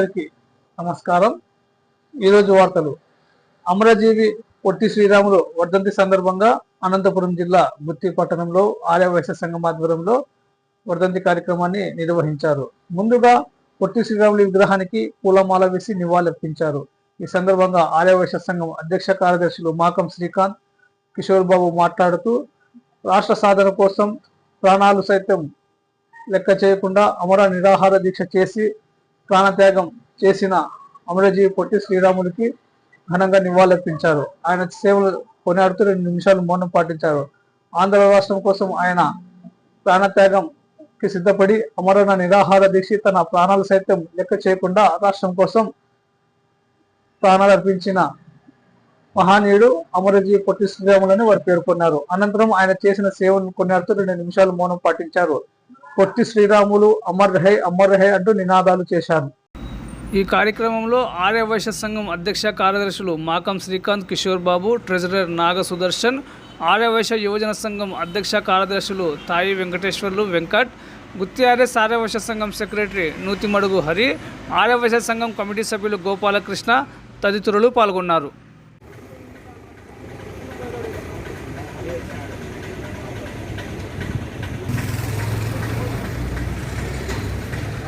అందరికీ నమస్కారం. ఈరోజు వార్తలు. అమరజీవి పొట్టి శ్రీరాములు వర్ధంతి సందర్భంగా అనంతపురం జిల్లా గుత్తి పట్టణంలో ఆర్య వైశ్య సంఘం ఆధ్వర్యంలో వర్ధంతి కార్యక్రమాన్ని నిర్వహించారు. ముందుగా పొట్టి శ్రీరాములు విగ్రహానికి పూలమాల వేసి నివాళులర్పించారు. ఈ సందర్భంగా ఆర్య వైశ్య సంఘం అధ్యక్ష కార్యదర్శులు మాకం శ్రీకాంత్ కిషోర్ బాబు మాట్లాడుతూ రాష్ట్ర సాధన కోసం ప్రాణాలు సైతం లెక్క చేయకుండా అమర నిరాహార దీక్ష చేసి ప్రాణత్యాగం చేసిన అమరజీవి పొట్టి శ్రీరాముడికి ఘనంగా నివాళులర్పించారు. ఆయన సేవలు కొనియాడుతూ రెండు నిమిషాలు మౌనం పాటించారు. ఆంధ్ర రాష్ట్రం కోసం ఆయన ప్రాణత్యాగంకి సిద్ధపడి అమరణ నిరాహార దీక్ష తన ప్రాణాలు సైతం లెక్క చేయకుండా రాష్ట్రం కోసం ప్రాణాలు అర్పించిన మహానీయుడు అమరజీవి పొట్టి శ్రీరాములని వారు పేర్కొన్నారు. అనంతరం ఆయన చేసిన సేవను కొనియాడుతూ రెండు నిమిషాలు మౌనం పాటించారు. పొట్టి శ్రీరాములు అమర్ రహే అమర్ రహే అంటూ నినాదాలు చేశారు. ఈ కార్యక్రమంలో ఆర్యవైశ్య సంఘం అధ్యక్ష కార్యదర్శులు మాకం శ్రీకాంత్ కిషోర్ బాబు ట్రెజరర్ నాగ సుదర్శన్ ఆర్యవైశ్య యువజన సంఘం అధ్యక్ష కార్యదర్శులు తాయి వెంకటేశ్వర్లు వెంకట్ గుత్తిఆర్ఎస్ ఆర్యవైశ్య సంఘం సెక్రటరీ నూతిమడుగు హరి ఆర్యవైశ్య సంఘం కమిటీ సభ్యులు గోపాలకృష్ణ తదితరులు పాల్గొన్నారు.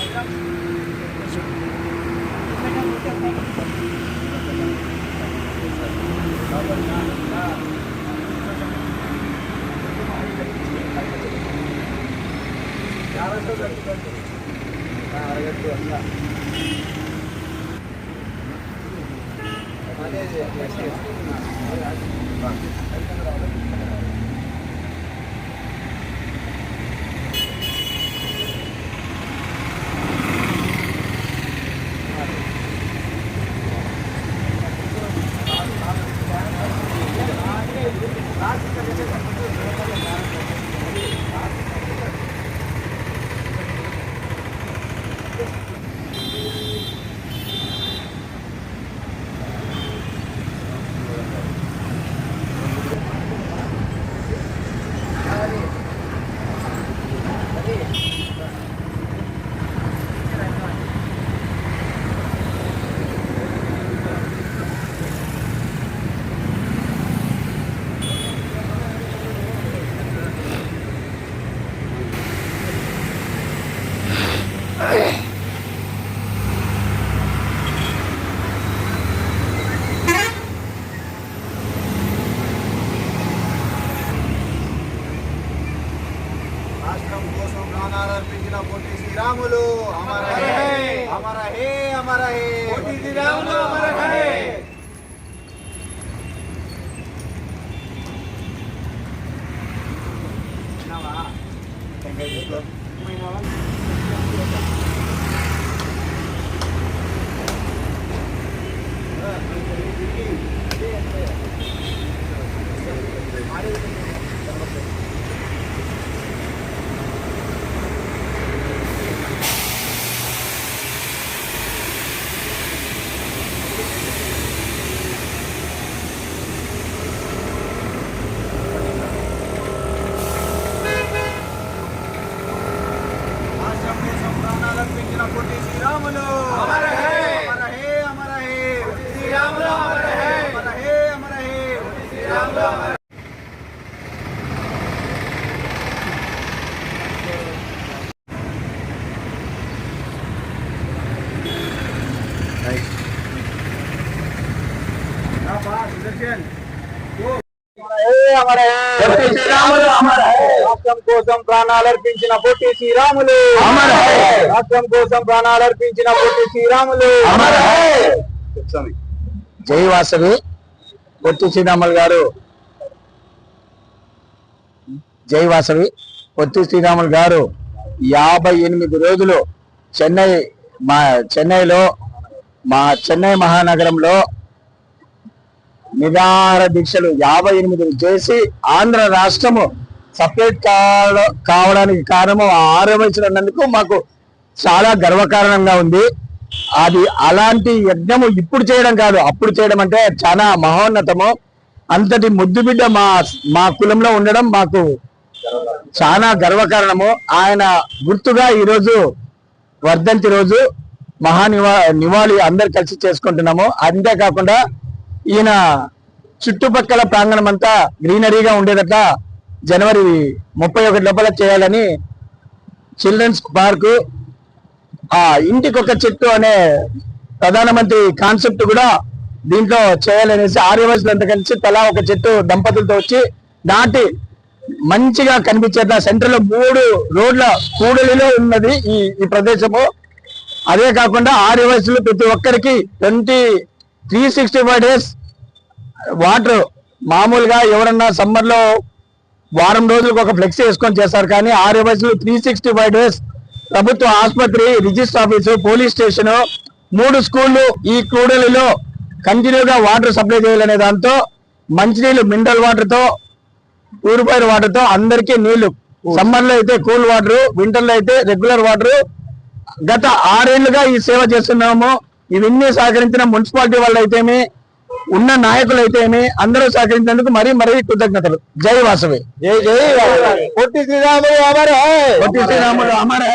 రాష్ట్రం కోసం ప్రాణాలు అర్పించిన పొట్టి శ్రీరాములు అమర హే అమర హే అమర హే పొట్టి శ్రీరాములు అమర హే రాష్ట్రం కోసం ప్రాణాలు అర్పించిన పొట్టి శ్రీరాములు అమర హే అమర హే అమర హే శ్రీరాములు అమర హే అమర హే అమర హే శ్రీరాములు అమర పొట్టి శ్రీరాములు అమర రాష్ట్రం కోసం ప్రాణాలు అర్పించిన పొట్టి శ్రీరాములు. అమర. రాష్ట్రం కోసం ప్రాణాలు అర్పించిన పొట్టి శ్రీరాములు. అమర. జై వాసవి. పొట్టి శ్రీరాములు గారు. జై వాసవి. పొట్టి శ్రీరాములు గారు యాభై ఎనిమిది రోజులు చెన్నై మా చెన్నైలో మా చెన్నై మహానగరంలో నిదార దీక్షలు. యాభై ఎనిమిది చేసి ఆంధ్ర రాష్ట్రము సపరేట్ కావడానికి కారణము ఆ మాకు చాలా గర్వకారణంగా ఉంది. అది అలాంటి యజ్ఞము ఇప్పుడు చేయడం కాదు. అప్పుడు చేయడం అంటే చాలా మహోన్నతము. అంతటి ముద్దు బిడ్డ మా మా కులంలో ఉండడం మాకు చాలా గర్వకారణము. ఆయన గుర్తుగా ఈరోజు వర్ధంతి రోజు మహానివా నివాళి అందరు కలిసి చేసుకుంటున్నాము. అంతేకాకుండా ఈయన చుట్టుపక్కల ప్రాంగణం అంతా గ్రీనరీగా ఉండేదట. జనవరి ముప్పై ఒకటి లోపల చేయాలని చిల్డ్రన్స్ పార్కు ఆ ఇంటికొక చెట్టు అనే ప్రధానమంత్రి కాన్సెప్ట్ కూడా దీంట్లో చేయాలనేసి ఆర్యవయసులంతా కలిసి తలా ఒక చెట్టు దంపతులతో వచ్చి నాటి మంచిగా కనిపించేట. సెంటర్లో మూడు రోడ్ల కూడలిలో ఉన్నది ఈ ఈ ప్రదేశము. అదే కాకుండా ఆరు ప్రతి ఒక్కరికి twenty three sixty five days water మామూలుగా ఎవరన్నా సమ్మర్లో వారం రోజులకు ఒక ఫ్లెక్సీ వేసుకొని చేస్తారు. కానీ ఆరు వయసులు త్రీ సిక్స్టీ ఫైవ్ డేస్ ప్రభుత్వ ఆసుపత్రి రిజిస్టర్ ఆఫీసు పోలీస్ స్టేషన్ మూడు స్కూళ్ళు ఈ కూడలిలో కంటిన్యూగా వాటర్ సప్లై చేయాలనే దాంతో మంచినీళ్ళు మినరల్ వాటర్తో ప్యూరిఫైర్ వాటర్ అందరికీ నీళ్ళు. సమ్మర్లో అయితే కూల్ వాటర్ వింటర్లో అయితే రెగ్యులర్ వాటర్. గత ఆరేళ్ళుగా ఈ సేవ చేస్తున్నాము. ఇవన్నీ సహకరించిన మున్సిపాలిటీ వాళ్ళు అయితేమి ఉన్న నాయకులు అయితేమి అందరూ సహకరించినందుకు మరీ మరీ కృతజ్ఞతలు. జై వాసవి. జై జై పొట్టి శ్రీరాములు అమర్ పొట్టి అమర్